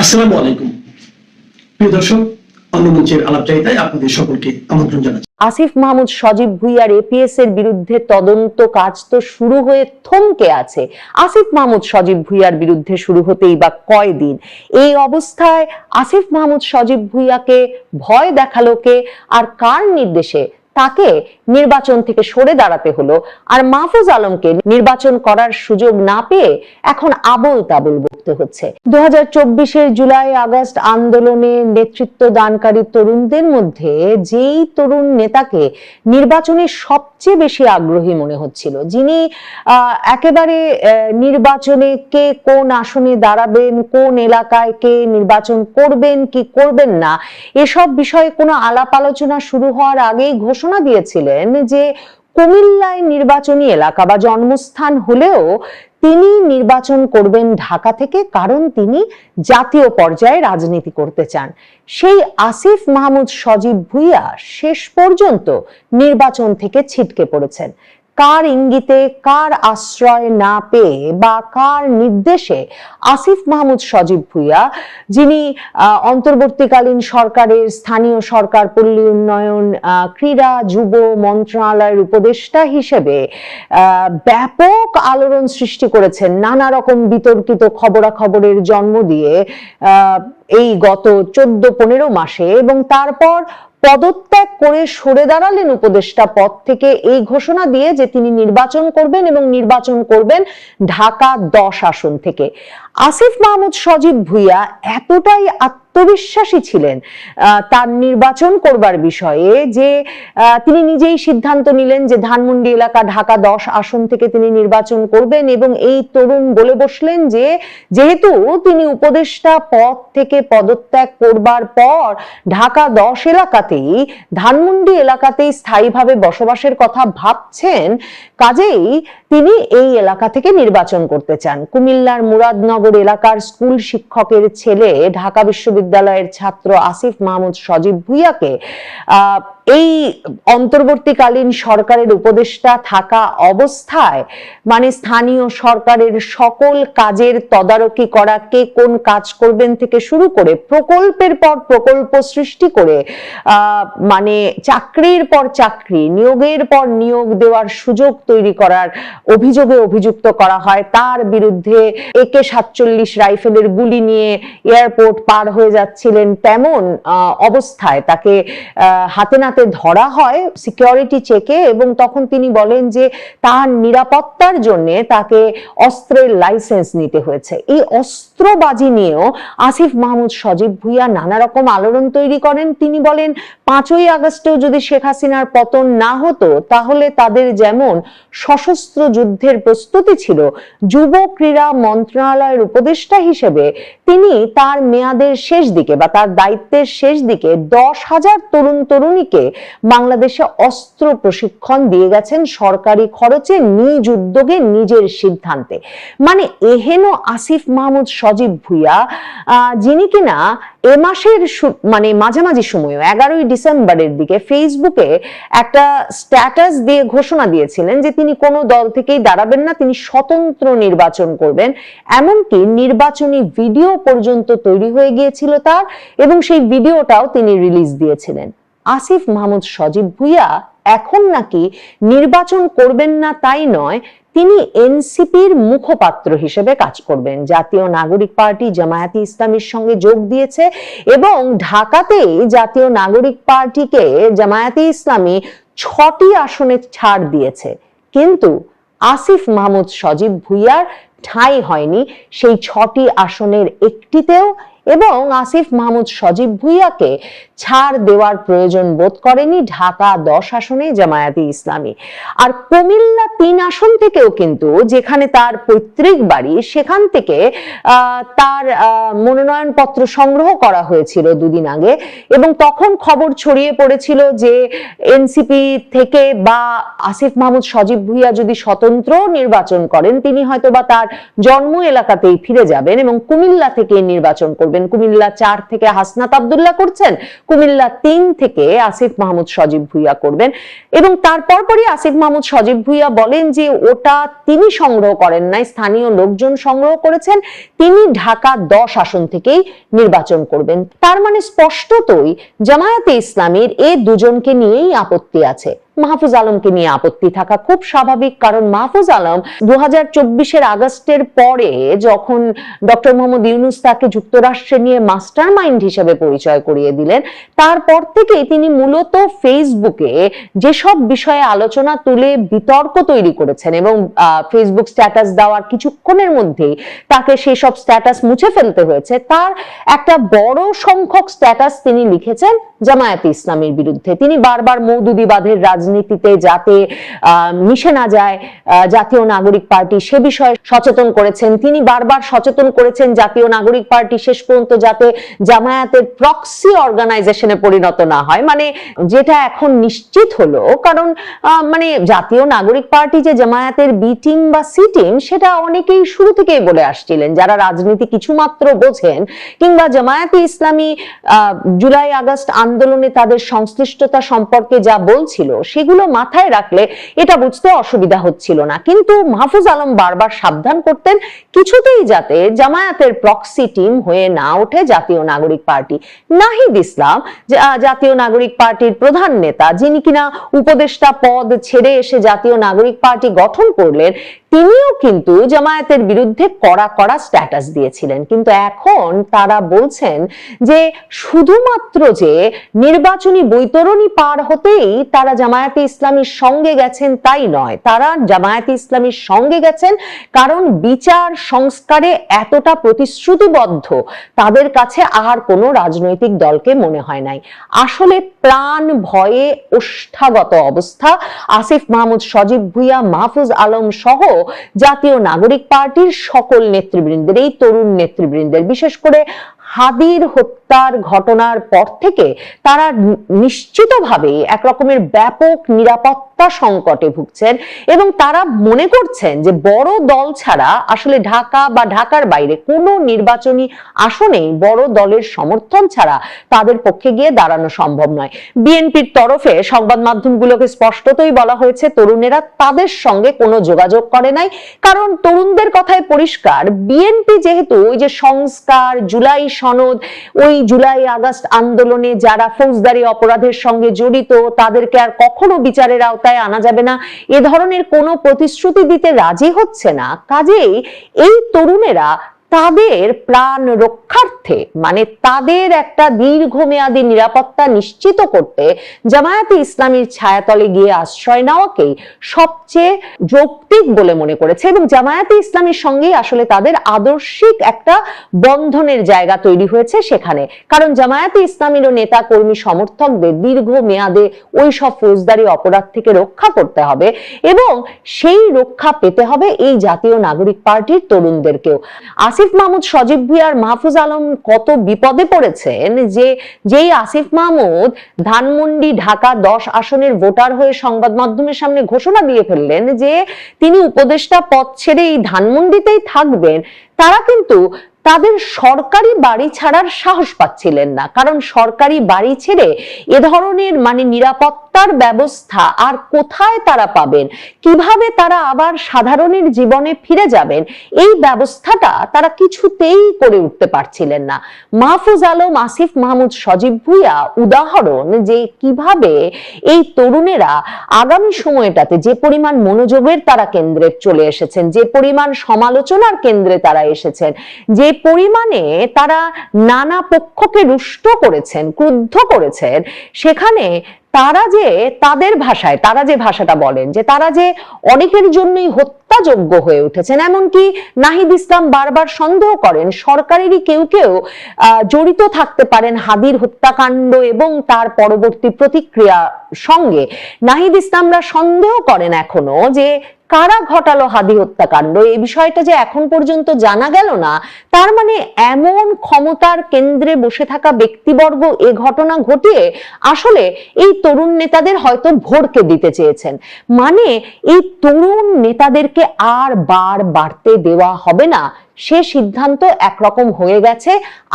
আসসালামু আলাইকুম। প্রিয় দর্শক, অন্য মঞ্চের আলাপচারিতায় আপনাদের সকলকে আমন্ত্রণ জানাচ্ছি। আসিফ মাহমুদ সজীব ভুইয়ার এপিএস এর বিরুদ্ধে তদন্ত কাজ তো শুরু হয়ে থমকে আছে। আসিফ মাহমুদ সজীব ভুইয়ার বিরুদ্ধে শুরু হতেই বা কয়দিন? এই অবস্থায় আসিফ মাহমুদ সজীব ভুইয়াকে ভয় দেখাল কে? আর কার নির্দেশে তাকে নির্বাচন থেকে সরে দাঁড়াতে হলো। আর মাহফুজ আলমকে নির্বাচন করার সুযোগ না পেয়ে এখন আবল তাবল বকতে হচ্ছে। দু হাজার জুলাই আগস্ট আন্দোলনে নেতৃত্ব দানকারী তরুণদের মধ্যে যেই তরুণ নেতাকে নির্বাচনে সবচেয়ে বেশি আগ্রহী মনে হচ্ছিল, যিনি একেবারে নির্বাচনে কে কোন আসনে দাঁড়াবেন, কোন এলাকায় কে নির্বাচন করবেন, কি করবেন না, এসব বিষয়ে কোনো আলাপ আলোচনা শুরু হওয়ার আগেই ঘোষণা দিয়েছিলেন যে কুমিল্লায় নির্বাচনী এলাকা বা জন্মস্থান হলেও তিনি নির্বাচন করবেন ঢাকা থেকে কারণ তিনি জাতীয় পর্যায়ে রাজনীতি করতে চান। সেই আসিফ মাহমুদ সজীব ভুইয়া শেষ পর্যন্ত নির্বাচন থেকে ছিটকে পড়েছেন। কার ইঙ্গিতে, কার আশ্রয় না পেয়ে বা কার নির্দেশে আসিফ মাহমুদ সজীব ভুইয়া, যিনি অন্তর্বর্তীকালীন সরকারের স্থানীয় সরকার পল্লী উন্নয়ন ক্রীড়া, যুব মন্ত্রণালয়ের উপদেষ্টা হিসেবে ব্যাপক আলোড়ন সৃষ্টি করেছেন। নানা রকম বিতর্কিত খবরাখবরের জন্ম দিয়ে এই গত চোদ্দ, পনেরো মাসে এবং তারপর পদত্যাগ করে সরে দাঁড়ালেন উপদেষ্টা পদ থেকে। এই ঘোষণা দিয়ে যে তিনি নির্বাচন করবেন এবং নির্বাচন করবেন ঢাকা দশ আসন থেকে। আসিফ মাহমুদ সজীব ভুইয়া এতটাই আত্মবিশ্বাসী ছিলেন। তার নির্বাচন করবার বিষয়ে যে তিনি নিজেই সিদ্ধান্ত নিলেন যে ধানমন্ডি এলাকা ঢাকা দশ আসন থেকে তিনি নির্বাচন করবেন এবং এই তরুণ বলে বসলেন যে, যেহেতু তিনি উপদেষ্টা পদ থেকে পদত্যাগ করবার পর ঢাকা দশ এলাকাতেই, ধানমন্ডি এলাকাতেই স্থায়ীভাবে বসবাসের কথা ভাবছেন, কাজেই তিনি এই এলাকা থেকে নির্বাচন করতে চান। কুমিল্লার মুরাদনগর এলাকার স্কুল শিক্ষকের ছেলে ঢাকা বিশ্ববিদ্যালয়ের ছাত্র আসিফ মাহমুদ সজীব ভুইয়াকে এই অন্তর্বর্তীকালীন সরকারের উপদেষ্টা থাকা অবস্থায় মানে স্থানীয় সরকারের সকল কাজের তদারকি করা, কে কোন কাজ করবেন থেকে শুরু করে প্রকল্পের পর প্রকল্প সৃষ্টি করে মানে চাকরির পর চাকরি, নিয়োগের পর নিয়োগ দেওয়ার সুযোগ তৈরি করার অভিযোগে অভিযুক্ত করা হয়। তার বিরুদ্ধে একে সাতচল্লিশ রাইফেলের গুলি নিয়ে এয়ারপোর্ট পার হয়ে যাচ্ছিলেন। তেমন অবস্থায় তাকে হাতে নাতে ধরা হয় সিকিউরিটি চেকে এবং তখন তিনি বলেন যে তার নিরাপত্তার জন্য তাকে অস্ত্রের লাইসেন্স নিতে হয়েছে। এই অস্ত্রবাজি নিয়েও আসিফ মাহমুদ, সজীব ভুইয়া নানা রকম আলোড়ন তৈরি করেন। তিনি বলেন, পাঁচই আগস্টেও যদি শেখ হাসিনার পতন না হতো, তাহলে তাদের যেমন সশস্ত্র যুদ্ধের প্রস্তুতি ছিল, যুব ক্রীড়া মন্ত্রণালয়ের উপদেষ্টা হিসেবে তিনি তার মেয়াদের শেষ দিকে বা তার দায়িত্বের শেষ দিকে দশ হাজার তরুণ তরুণীকে বাংলাদেশে অস্ত্র প্রশিক্ষণ দিয়ে গেছেন সরকারি খরচে নিজ উদ্যোগে নিজের সিদ্ধান্তে। মানে এহেন আসিফ মাহমুদ, সজীব ভুইয়া যিনি কিনা এ মাসের মানে মাঝামাঝি সময় এগারোই ডিসেম্বরের দিকে ফেসবুকে একটা স্ট্যাটাস দিয়ে ঘোষণা দিয়েছিলেন যে তিনি কোনো দল থেকেই দাঁড়াবেন না, তিনি স্বতন্ত্র নির্বাচন করবেন। এমনকি নির্বাচনী ভিডিও পর্যন্ত তৈরি হয়ে গিয়েছিল তার এবং সেই ভিডিওটাও তিনি রিলিজ দিয়েছিলেন। আসিফ মাহমুদ সজীব ভুইয়া এখন নাকি নির্বাচন করবেন না তাই নয়, তিনি এনসিপির মুখপাত্র হিসেবে কাজ করবেন। জাতীয় নাগরিক পার্টি জামায়াতি ইসলামীর সঙ্গে যোগ দিয়েছে এবং ঢাকাতেই জাতীয় নাগরিক পার্টিকে জামায়াতি ইসলামী ছটি আসনে ছাড় দিয়েছে। কিন্তু আসিফ মাহমুদ সজীব ভুইয়ার ঠাঁই হয়নি সেই ছটি আসনের একটিতেও এবং আসিফ মাহমুদ সজীব ভুইয়াকে ছাড় দেওয়ার প্রয়োজন বোধ করেনি ঢাকা দশ আসনে জামায়াতি ইসলামী। আর কুমিল্লা তিন আসন থেকেও কিন্তু যেখানে তার পৈতৃক বাড়ি সেখান থেকে তার আহ, মনোনয়নপত্র সংগ্রহ করা হয়েছিল দুদিন আগে এবং তখন খবর ছড়িয়ে পড়েছিল যে এনসিপি থেকে বা আসিফ মাহমুদ সজীব ভুইয়া যদি স্বতন্ত্র নির্বাচন করেন তিনি হয়তো বা তার জন্ম এলাকাতেই ফিরে যাবেন এবং কুমিল্লা থেকে নির্বাচন করবেন। কুমিল্লা চার থেকে হাসনাত আবদুল্লাহ করছেন কুমিল্লা তিন থেকে আসিফ মাহমুদ সজীব ভুইয়া করবেন। এবং তারপর পরই আসিফ মাহমুদ সজীব ভুইয়া বলেন যে ওটা তিনি সংগ্রহ করেন নাই, স্থানীয় লোকজন সংগ্রহ করেছেন, তিনি ঢাকা দশ আসন থেকেই নির্বাচন করবেন। তার মানে স্পষ্টতই জামায়াতে ইসলামের এ দুজনকে নিয়েই আপত্তি আছে। মাহফুজ আলমকে নিয়ে আপত্তি থাকা খুব স্বাভাবিক, কারণ মাহফুজ আলম দু আগস্টের পরে যখন ডক্টর মোহাম্মদ ইউনুস তাকে যুক্তরাষ্ট্রে নিয়ে মাস্টার মাইন্ড হিসেবে পরিচয় করিয়ে দিলেন, তারপর থেকেই তিনি মূলত ফেসবুকে যেসব বিষয়ে আলোচনা তুলে বিতর্ক তৈরি করেছেন এবং ফেসবুক স্ট্যাটাস দেওয়ার কিছুক্ষণের মধ্যেই তাকে সেসব স্ট্যাটাস মুছে ফেলতে হয়েছে। তার একটা বড় সংখ্যক স্ট্যাটাস তিনি লিখেছেন জামায়াতে ইসলামের বিরুদ্ধে। তিনি বারবার মৌদুদিবাদের রাজনীতিতে যাতে মিশে না যায় জাতীয় নাগরিক পার্টি সে বিষয়ে সচেতন করেছেন। তিনি বারবার সচেতন করেছেন জাতীয় নাগরিক পার্টি শেষ পর্যন্ত যাতে জামায়াতের প্রক্সি অর্গানাইজেশনে পরিণত না হয়। মানে যেটা এখন নিশ্চিত হলো, কারণ মানে জাতীয় নাগরিক পার্টি যে জামায়াতের বি টিম বা সি টিম সেটা অনেকেই শুরু থেকেই বলে আসছিলেন। যারা রাজনীতি কিছুমাত্র বোঝেন কিংবা জামায়াতে ইসলামী জুলাই আগস্ট আন্দোলনে তাদের সংশ্লিষ্টতা সম্পর্কে যা বলছিল সেগুলো মাথায় রাখলে এটা বুঝতে অসুবিধা হচ্ছিল না। কিন্তু মাহফুজ আলম বারবার সাবধান করতেন কিছুতেই যাতে জামায়াতের প্রক্সি টিম হয়ে না ওঠে জাতীয় নাগরিক পার্টি। নাহিদ ইসলাম জাতীয় নাগরিক পার্টির প্রধান নেতা, যিনি কিনা উপদেষ্টা পদ ছেড়ে এসে জাতীয় নাগরিক পার্টি গঠন করলেন তিনিও কিন্তু জামায়াতের বিরুদ্ধে কড়া কড়া স্ট্যাটাস দিয়েছিলেন। কিন্তু এখন তারা বলছেন যে শুধুমাত্র যে নির্বাচনী বৈতরণী পার হতেই তারা জামায়াতে ইসলামীর সঙ্গে গেছেন তাই নয়। তারা জামায়াতে ইসলামীর সঙ্গে গেছেন কারণ বিচার সংস্কারে এতটা প্রতিশ্রুতিবদ্ধ তাদের কাছে আর কোনো রাজনৈতিক দলকে মনে হয় নাই। আসলে প্রাণ ভয়ে ওষ্ঠাগত অবস্থা। আসিফ মাহমুদ, সজীব ভুইয়া, মাহফুজ আলম সহ জাতীয় নাগরিক পার্টির সকল নেতৃবৃন্দের এই তরুণ নেতৃবৃন্দের বিশেষ করে হাদির হত্যার ঘটনার পর থেকে তারা নিশ্চিতভাবে একরকমের ব্যাপক নিরাপত্তা সংকটে ভুগছেন এবং তারা মনে করছেন যে বড় দল ছাড়া আসলে ঢাকা বা ঢাকার বাইরে কোনো নির্বাচনী আসনেই বড় দলের সমর্থন ছাড়া তাদের পক্ষে গিয়ে দাঁড়ানো সম্ভব নয়। বিএনপির তরফে সংবাদ মাধ্যমগুলোকে স্পষ্টতই বলা হয়েছে, তরুণেরা তাদের সঙ্গে কোনো যোগাযোগ করে নাই। কারণ তরুণদের কথায় পরিষ্কার, বিএনপি যেহেতু ওই যে সংস্কার, জুলাই সনদ। ওই জুলাই আগস্ট আন্দোলনে যারা ফৌজদারি অপরাধের সঙ্গে জড়িত, তাদেরকে আর কখনো বিচারের আওতায় আনা যাবে না। এ ধরনের কোনো প্রতিশ্রুতি দিতে রাজি হচ্ছে না। কাজেই এই তরুণেরা তাদের প্রাণ রক্ষার্থে মানে তাদের একটা দীর্ঘমেয়াদী নিরাপত্তা নিশ্চিত করতে জামায়াতে ইসলামীর ছায়াতলে গিয়ে আশ্রয় নেওয়াকেই সবচেয়ে যৌক্তিক বলে মনে করেছে এবং জামায়াতে ইসলামীর সঙ্গেই আসলে তাদের আদর্শিক একটা বন্ধনের জায়গা তৈরি হয়েছে সেখানে। কারণ জামায়াতে ইসলামীর নেতা, কর্মী, সমর্থকদের দীর্ঘ মেয়াদে ওই সব ফৌজদারি অপরাধ থেকে রক্ষা করতে হবে এবং সেই রক্ষা পেতে হবে এই জাতীয় নাগরিক পার্টির তরুণদেরকেও। আসিফ মাহমুদ, সজীব ভুইয়ার মাহফুজ আলম কত বিপদে পড়েছেন যে যেই আসিফ মাহমুদ ধানমন্ডি ঢাকা দশ আসনের ভোটার হয়ে সংবাদ মাধ্যমের সামনে ঘোষণা দিয়ে ফেললেন যে তিনি উপদেষ্টা পদ ছেড়ে এই ধানমন্ডিতেই থাকবেন, তারা কিন্তু তাদের সরকারি বাড়ি ছাড়ার সাহস পাচ্ছিলেন না। কারণ সরকারি বাড়ি ছেড়ে এ ধরনের মানে নিরাপত্তার ব্যবস্থা আর কোথায় তারা পাবেন? কীভাবে তারা আবার সাধারণের জীবনে ফিরে যাবেন? এই ব্যবস্থাটা তারা কিছুতেই করে উঠতে পারছিলেন না। মাহফুজ আলম, আসিফ মাহমুদ, সজীব ভুইয়া, উদাহরণ যে কীভাবে এই তরুণেরা আগামী সময়টাতে যে পরিমাণ মনোযোগের তারা কেন্দ্রে চলে এসেছেন, যে পরিমাণ সমালোচনার কেন্দ্রে তারা এসেছেন, যে পরিমাণে তারা নানা পক্ষকে রুষ্ট করেছেন, ক্রুদ্ধ করেছেন। সেখানে তারা যে তাদের ভাষায়, তারা যে ভাষাটা বলেন, যে তারা যে অনেকের জন্যই হত্যাযোগ্য হয়ে উঠেছেন, এমনকি নাহিদ ইসলাম বারবার সন্দেহ করেন, সরকারেরই কেউ কেউ জড়িত থাকতে পারেন হাদির হত্যাকাণ্ড এবং তার পরবর্তী প্রতিক্রিয়া সঙ্গে। নাহিদ ইসলামরা সন্দেহ করেন এখনও যে কারা ঘটালো হাদি হত্যাকাণ্ড? এই বিষয়টা যে এখন পর্যন্ত জানা গেল না, তার মানে এমন ক্ষমতার কেন্দ্রে বসে থাকা ব্যক্তিবর্গ এ ঘটনা ঘটিয়ে আসলে এই তরুণ নেতাদের হয়তো ভোরকে দিতে চেয়েছেন। মানে এই তরুণ নেতাদেরকে আর বার বাড়তে দেওয়া হবে না। সে সিদ্ধান্ত একরকম হয়ে গেছে।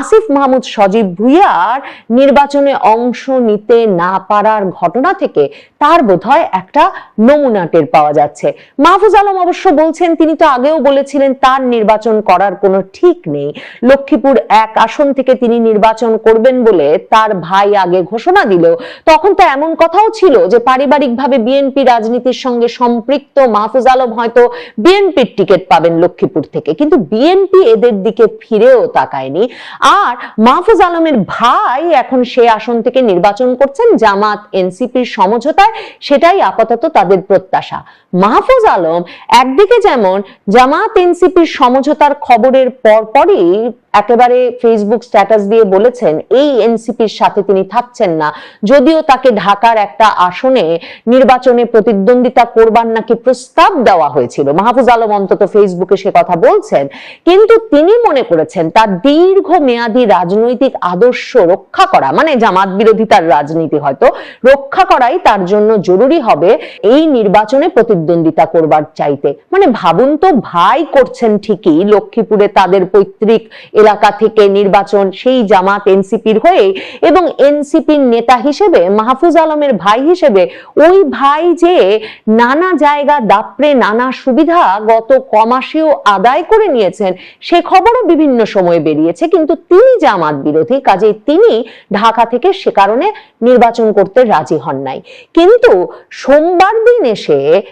আসিফ মাহমুদ, সজীব ভুইয়ার নির্বাচনে অংশ নিতে না পারার ঘটনা থেকে তার বোধহয় একটা নমুনা টের পাওয়া যাচ্ছে। মাহফুজ আলম অবশ্য বলছেন, তিনি তো আগেও বলেছিলেন তার নির্বাচন করার কোনো ঠিক নেই। লক্ষ্মীপুর এক আসন থেকে তিনি নির্বাচন করবেন বলে তার ভাই আগে ঘোষণা দিল। তখন তো এমন কথাও ছিল যে পারিবারিকভাবে বিএনপি রাজনীতির সঙ্গে সম্পৃক্ত মাহফুজ আলম হয়তো বিএনপির টিকিট পাবেন লক্ষ্মীপুর থেকে। কিন্তু বিএনপি এদের দিকে ফিরেও তাকায়নি। আর মাহফুজ আলমের ভাই এখন সে আসন থেকে নির্বাচন করছেন, জামাত, এনসিপির সমঝোতায়। সেটাই আপাতত তাদের প্রত্যাশা। মাহফুজ আলম একদিকে যেমন জামাত, এনসিপির সমঝোতার খবরের পরপরই একেবারে ফেসবুক স্ট্যাটাস দিয়ে বলেছেন, এই এনসিপির সাথে তিনি থাকছেন না। যদিও তাকে ঢাকার একটা আসনে নির্বাচনে প্রতিদ্বন্দ্বিতা করবার নাকি প্রস্তাব দেওয়া হয়েছিল। মাহফুজ আলম অন্তত ফেসবুকে সে কথা বলছেন। কিন্তু তিনি মনে করেছেন, তার দীর্ঘ মেয়াদী রাজনৈতিক আদর্শ রক্ষা করা মানে জামাত বিরোধিতার রাজনীতি হয়তো রক্ষা করাই তার জন্য জরুরি হবে, এই নির্বাচনে প্রতিদ্বন্দ্বিতা করবার চাইতে। মানে ভাবুন তো, ভাই করছেন ঠিকই, লক্ষ্মীপুরে তাদের পৈতৃক এলাকা থেকে নির্বাচন সেই জামাত এনসিপির হয়ে এবং এনসিপির নেতা হিসেবে, মাহফুজ আলমের ভাই হিসেবে ওই ভাই যে নানা জায়গা দাপড়ে নানা সুবিধা গত কমাসেও আদায় করে নিয়েছেন, সে খবরও বিভিন্ন সময় বেরিয়েছে। কিন্তু তিনি জামাত বিরোধী, কাজেই তিনি ঢাকা থেকে সে কারণে নির্বাচন করতে রাজি হন নাই। কিন্তু সোমবার দিন এসে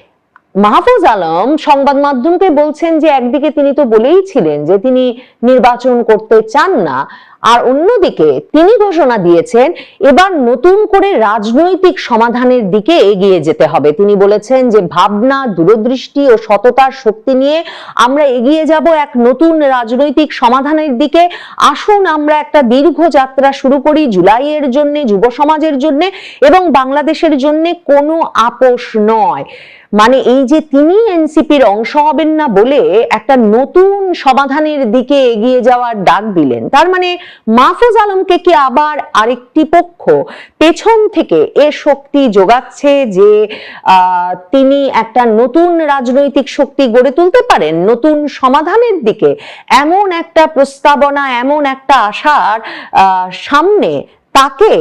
মাহফুজ আলম সংবাদ মাধ্যমকে বলছেন যে একদিকে তিনি তো বলেই ছিলেন যে তিনি নির্বাচন করতে চান না। আর অন্যদিকে তিনি ঘোষণা দিয়েছেন, এবার নতুন করে রাজনৈতিক সমাধানের দিকে এগিয়ে যেতে হবে। তিনি বলেছেন যে, ভাবনা, দূরদৃষ্টি ও সততার শক্তি নিয়ে আমরা এগিয়ে যাব এক নতুন রাজনৈতিক সমাধানের দিকে। আসুন আমরা একটা দীর্ঘ যাত্রা শুরু করি জুলাইয়ের জন্য, যুব সমাজের জন্য এবং বাংলাদেশের জন্য কোনো আপোষ নয়। মানে এই যে তিনি এনসিপির অংশ হবেন না বলে একটা নতুন সমাধানের দিকে এগিয়ে যাওয়ার ডাক দিলেন। তার মানে মাহফুজ আলমকে কি আবার আরেকটি পক্ষ? পেছন থেকে এ শক্তি যোগাচ্ছে যে তিনি একটা নতুন রাজনৈতিক শক্তি গড়ে তুলতে পারেন, নতুন সমাধানের দিকে। এমন একটা প্রস্তাবনা, এমন একটা আশার সামনে তাকে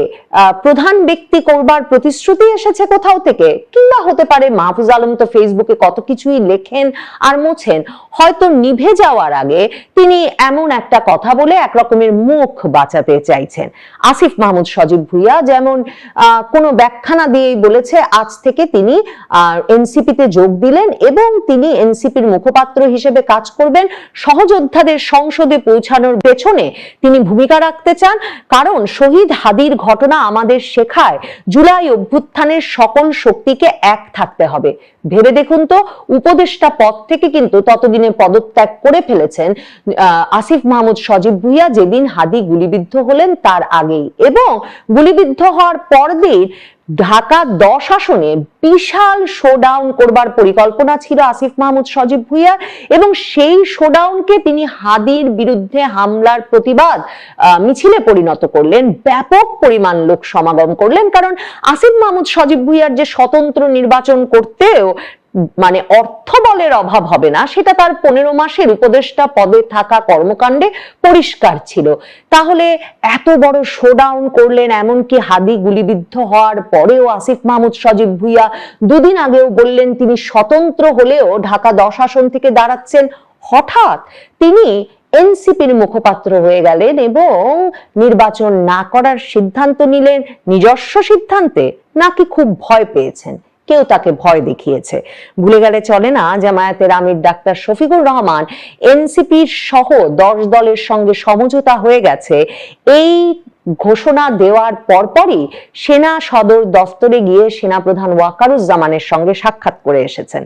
প্রধান ব্যক্তি করবার প্রতিশ্রুতি এসেছে কোথাও থেকে। কিংবা হতে পারে, মাহফুজ আলম তো ফেসবুকে কত কিছুই লেখেন আর মোছেন। হয়তো নিভে যাওয়ার আগে তিনি এমন একটা কথা বলে এক রকমের মুখ বাঁচাতে চাইছেন। আসিফ মাহমুদ, সজীব ভুইয়া যেমন কোনো ব্যাখ্যা না দিয়েই বলেছে, আজ থেকে তিনি এনসিপিতে যোগ দিলেন এবং তিনি এনসিপির মুখপাত্র হিসেবে কাজ করবেন। সহযোদ্ধাদের সংসদে পৌঁছানোর পেছনে তিনি ভূমিকা রাখতে চান। কারণ শহীদ হাদির ঘটনা আমাদের শেখায়। জুলাই অভ্যুত্থানের সকল শক্তিকে এক থাকতে হবে। ভেবে দেখুন তো, উপদেষ্টা পদ থেকে কিন্তু ততদিনে পদত্যাগ করে ফেলেছেন আসিফ মাহমুদ সজীব ভুইয়া যেদিন হাদি গুলিবিদ্ধ হলেন তার আগেই। এবং গুলিবিদ্ধ হওয়ার পরদিন ঢাকা দশ আসনে বিশাল শোডাউন করবার পরিকল্পনা ছিল আসিফ মাহমুদ, সজীব ভুইয়ার এবং সেই শোডাউনকে তিনি হাদির বিরুদ্ধে হামলার প্রতিবাদ মিছিলে পরিণত করলেন। ব্যাপক পরিমাণ লোক সমাগম করলেন কারণ আসিফ মাহমুদ, সজীব ভুইয়ার যে স্বতন্ত্র নির্বাচন করতেও মানে অর্থ বলের অভাব হবে না। সেটা তার পনেরো মাসের উপদেষ্টা পদে থাকা কর্মকাণ্ডে পরিষ্কার ছিল। তাহলে এত বড় শোডাউন করলেন এমনকি হাদি গুলিবিদ্ধ হওয়ার পরেও আসিফ মাহমুদ, সজীব ভুইয়া দুদিন আগেও বললেন, তিনি স্বতন্ত্র হলেও ঢাকা দশ আসন থেকে দাঁড়াচ্ছেন। হঠাৎ তিনি এনসিপির মুখপাত্র হয়ে গেলেন এবং নির্বাচন না করার সিদ্ধান্ত নিলেন। নিজস্ব সিদ্ধান্তে নাকি খুব ভয় পেয়েছেন। কেউ তাকে ভয় দেখিয়েছে। ভুলে গেলে চলে না, জামায়াতের আমির ডাক্তার শফিকুর রহমান এনসিপির সহ দশ দলের সঙ্গে সমঝোতা হয়ে গেছে। এই ঘোষণা দেওয়ার পরপরই সেনা সদর দফতরে গিয়ে সেনাপ্রধান ওয়াকারুজ্জামানের সঙ্গে সাক্ষাৎ করে এসেছেন।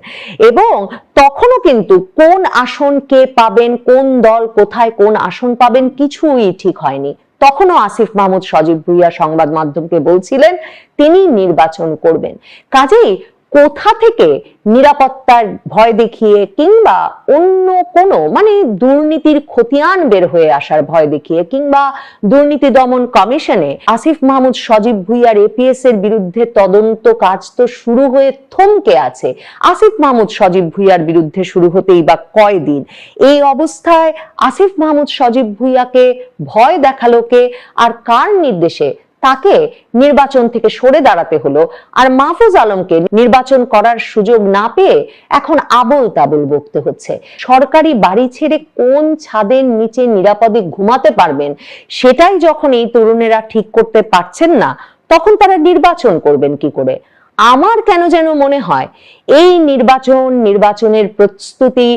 এবং তখনও কিন্তু কোন আসন কে পাবেন, কোন দল কোথায় কোন আসন পাবেন কিছুই ঠিক হয়নি। তখনও আসিফ মাহমুদ সজীব ভুইয়া সংবাদ মাধ্যমকে বলছিলেন তিনি নির্বাচন করবেন। কাজেই কোথা থেকে নিরাপত্তার ভয় দেখিয়ে কিংবা অন্য কোনো মানে দুর্নীতির খতিয়ান বের হয়ে আসার ভয় দেখিয়ে কিংবা দুর্নীতি দমন কমিশনে আসিফ মাহমুদ, সজীব ভুইয়ার এপিএস এর বিরুদ্ধে তদন্ত কাজ তো শুরু হয়ে থমকে আছে। আসিফ মাহমুদ, সজীব ভুইয়ার বিরুদ্ধে শুরু হতেই বা কয়দিন? এই অবস্থায় আসিফ মাহমুদ, সজীব ভুইয়াকে ভয় দেখালোকে আর কার নির্দেশে তাকে নির্বাচন থেকে সরে দাঁড়াতে হলো। আর মাহফুজ আলমকে নির্বাচন করার সুযোগ না পেয়ে এখন আবল তাবল বকতে হচ্ছে। সরকারি বাড়ি ছেড়ে কোন ছাদের নিচে নিরাপদে ঘুমাতে পারবেন, সেটাই যখন এই তরুণেরা ঠিক করতে পারছেন না, তখন তারা নির্বাচন করবেন কি করে? আমার কেন যেন মনে হয়, এই নির্বাচন, নির্বাচনের প্রস্তুতি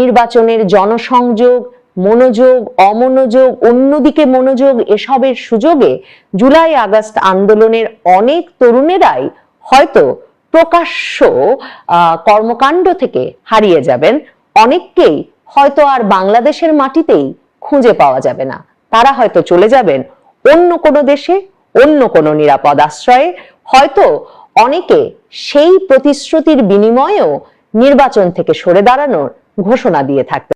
নির্বাচনের জনসংযোগ মনোযোগ, অমনোযোগ, অন্যদিকে মনোযোগ এসবের সুযোগে জুলাই আগস্ট আন্দোলনের অনেক তরুণেরাই হয়তো প্রকাশ্য কর্মকাণ্ড থেকে হারিয়ে যাবেন। অনেককেই হয়তো আর বাংলাদেশের মাটিতেই খুঁজে পাওয়া যাবে না। তারা হয়তো চলে যাবেন অন্য কোনো দেশে, অন্য কোনো নিরাপদ আশ্রয়ে। হয়তো অনেকে সেই প্রতিশ্রুতির বিনিময়েও নির্বাচন থেকে সরে দাঁড়ানোর ঘোষণা দিয়ে থাকতে